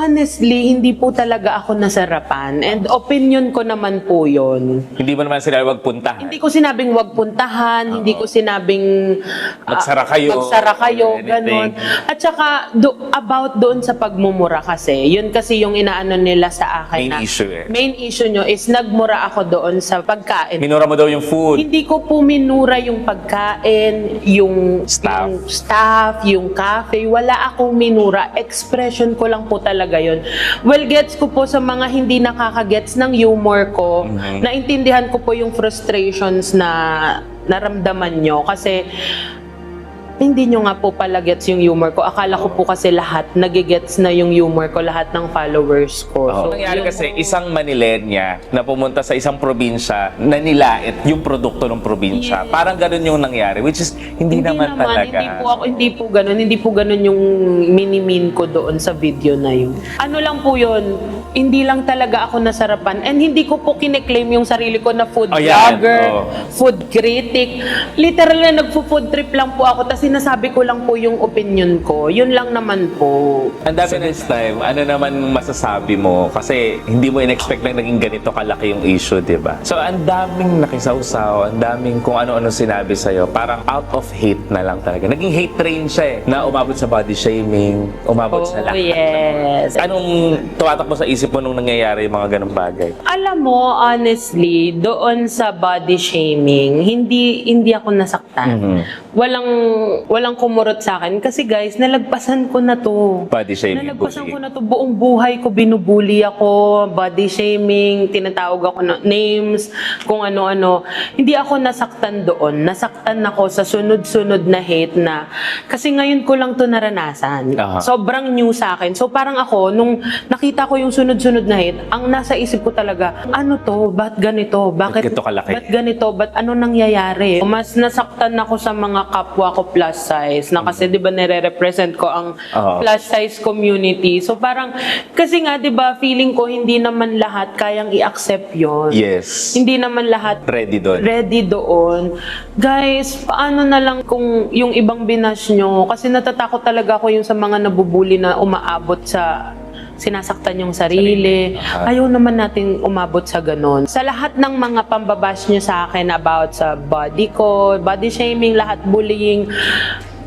Honestly, hindi po talaga ako nasarapan. And opinion ko naman po yon. Hindi mo naman sila wag puntahan. Hindi ko sinabing wag puntahan, hindi ko sinabing ah, Magsara kayo, magsara kayo, ganun. At saka do, about doon sa pagmumura kasi, yun kasi yung inaano nila sa akin Main na issue eh. main issue nyo is nagmura ako doon sa pagkain. Minura mo daw yung food. Hindi ko po minura yung pagkain, yung Staff. yung, staff, yung cafe. Wala akong minura. Expression ko lang po talaga yun. Well, gets ko po sa mga hindi nakakagets ng humor ko. Mhm. Naintindihan ko po yung frustrations na naramdaman nyo. Kasi hindi nyo nga po pala gets yung humor ko. Akala ko po kasi lahat nagigets na yung humor ko, lahat ng followers ko. Oh. nangyari yun kasi po. isang Manilenya na pumunta sa isang probinsya na nilait yung produkto ng probinsya. Yes. Parang ganun yung nangyari which is hindi, naman, talaga. Hindi po ako, hindi po ganun. Hindi po ganun yung minimin ko doon sa video na yun. Ano lang po yun, hindi lang talaga ako nasarapan. And hindi ko po kineklaim yung sarili ko na food Oh, yan. vlogger, Oh. food critic. Literal na nagpo-food trip lang po ako. Tapos sinasabi ko lang po yung opinion ko. Yun lang naman po. Ang dami this time, ano naman masasabi mo? Kasi hindi mo in-expect na naging ganito kalaki yung issue, di ba? So, ang daming nakisawsaw, ang daming kung ano-ano sinabi sa'yo. Parang out of hate na lang talaga. Naging hate train siya eh. Na umabot sa body shaming, umabot sa Oh, lahat. yes. Anong tumatakbo sa isip mo nung nangyayari yung mga ganong bagay? Alam mo, honestly, doon sa body shaming, hindi hindi ako nasaktan. Mhm. Walang walang kumurot sa akin kasi guys, nalagpasan ko na 'to. Body shaming, Nalagpasan ko na 'to buong buhay ko binubuli ako, body shaming, tinatawag ako ng names, kung ano-ano. Hindi ako nasaktan doon. Nasaktan ako sa sunod-sunod na hate na kasi ngayon ko lang 'to naranasan. Aha. Sobrang new sa akin. So parang ako nung nakita ko yung sunod-sunod na hate, ang nasa isip ko talaga, ano 'to? Ba't ganito? Bakit ganito kalaki? Ba't ganito? Ba't ano nangyayari? Mas nasaktan ako sa mga kapwa ko plus size na kasi 'di ba nire-represent ko ang Oo. plus size community. So parang kasi nga 'di ba feeling ko hindi naman lahat kayang i-accept 'yon. Yes. Hindi naman lahat Ready doon. ready doon. Guys, paano na lang kung yung ibang binash nyo? Kasi natatakot talaga ako yung sa mga nabubuli na umaabot sa sinasaktan yung sarili. Aha. Ayaw naman natin umabot sa ganon. Sa lahat ng mga pambabash nyo sa akin about sa body ko, body shaming, lahat bullying,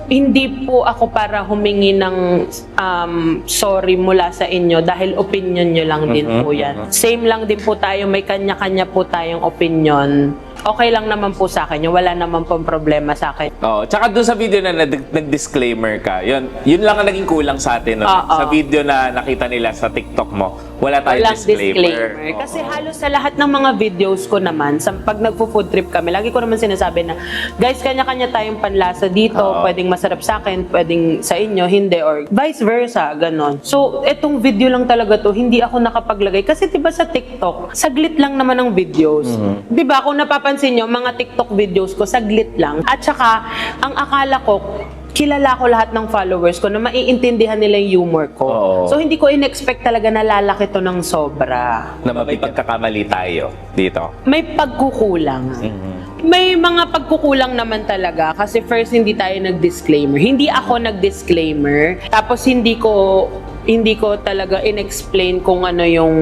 hindi po ako para humingi ng um, sorry mula sa inyo dahil opinion nyo lang din Mhm, po yan. Same lang din po tayo, may kanya-kanya po tayong opinion. Okay lang naman po sa akin, yun. wala naman pong problema sa akin. Oo. Tsaka doon sa video na nag- nag-disclaimer ka, yun, yun lang ang naging kulang sa atin. No? Oo. Sa video na nakita nila sa TikTok mo, wala tayong Walang disclaimer. disclaimer. Kasi halos sa lahat ng mga videos ko naman, sa, pag nagpo-food trip kami, lagi ko naman sinasabi na, guys, kanya-kanya tayong panlasa dito, Oo. pwedeng masarap sa akin, pwedeng sa inyo, hindi, or vice versa, ganon. So, etong video lang talaga to, hindi ako nakapaglagay. Kasi diba sa TikTok, saglit lang naman ang videos. Diba, kung napapansin nyo, mga TikTok videos ko, saglit lang. At saka, ang akala ko, kilala ko lahat ng followers ko na maiintindihan nila yung humor ko. Oo. So, hindi ko in-expect talaga na lalaki to ng sobra. Na may pagkakamali tayo dito. May pagkukulang. Mhm. May mga pagkukulang naman talaga kasi first hindi tayo nag-disclaimer. Hindi ako nag-disclaimer. Tapos hindi ko hindi ko talaga in-explain kung ano yung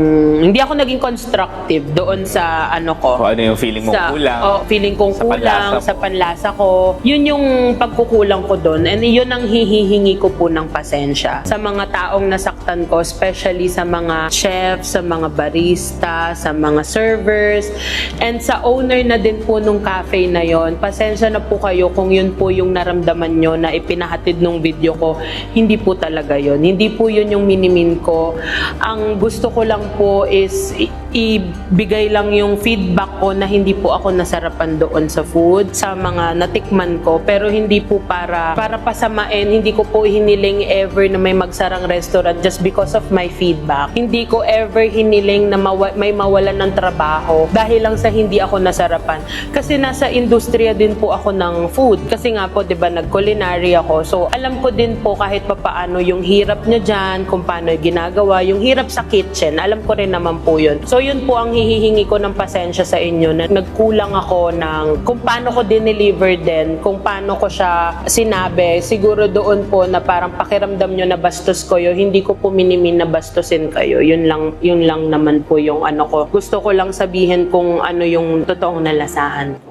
hindi ako naging constructive doon sa ano ko. Kung ano yung feeling mo sa, kulang. Oh, feeling kong sa kulang panlasa sa panlasa ko. Yun yung pagkukulang ko doon. And yun ang hihihingi ko po ng pasensya sa mga taong nasaktan ko, especially sa mga chefs, sa mga barista, sa mga servers, and sa owner na din po nung cafe na yon. Pasensya na po kayo kung yun po yung naramdaman nyo na ipinahatid nung video ko. Hindi po talaga yon. Hindi po yun yung minimin ko. Ang gusto ko lang po is ibigay lang yung feedback ko na hindi po ako nasarapan doon sa food, sa mga natikman ko, pero hindi po para para pasamain, hindi ko po hiniling ever na may magsarang restaurant just because of my feedback. Hindi ko ever hiniling na mawa- may mawalan ng trabaho dahil lang sa hindi ako nasarapan. Kasi nasa industriya din po ako ng food. Kasi nga po, di ba, nag-culinary ako. So, alam ko din po kahit papaano yung hirap nyo dyan, kung paano ginagawa, yung hirap sa kitchen, alam ko rin naman po yun. So yun po ang hihihingi ko ng pasensya sa inyo na nagkulang ako ng kung paano ko dineliver din, kung paano ko siya sinabi. Siguro doon po na parang pakiramdam nyo na bastos ko yun, hindi ko po minimin na bastusin kayo. Yun lang, yun lang naman po yung ano ko. Gusto ko lang sabihin kung ano yung totoong nalasahan ko.